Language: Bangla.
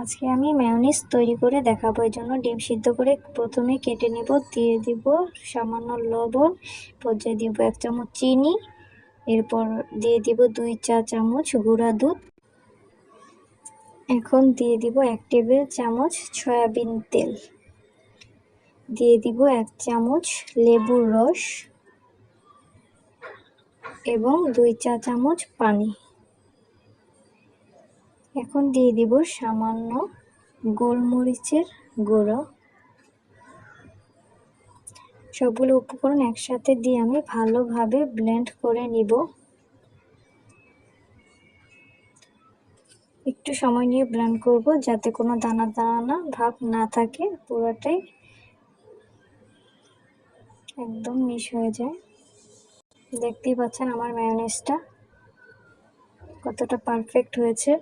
আজকে আমি ম্যায়োনিজ তৈরি করে দেখাবো। এই জন্য ডিম সিদ্ধ করে প্রথমে কেটে নেব, দিয়ে দিব সামান্য লবণ, পর্যায়ে দিব এক চামচ চিনি, এরপর দিয়ে দিব দুই চা চামচ গুঁড়া দুধ। এখন দিয়ে দিব এক টেবিল চামচ সয়াবিন তেল। দিয়ে দিব এক চামচ লেবুর রস এবং দুই চা চামচ পানি। এখন দিয়ে দিব সামান্য গোলমরিচের গুঁড়ো। সবগুলো উপকরণ একসাথে দিয়ে আমি ভালোভাবে ব্লেন্ড করে নিব। একটু সময় নিয়ে ব্লেন্ড করব যাতে কোনো দানা দানা ভাব না থাকে, পুরোটাই একদম মিশ হয়ে যায়। দেখতেই পাচ্ছেন আমার ম্যায়োনেজটা কতটা পারফেক্ট হয়েছে।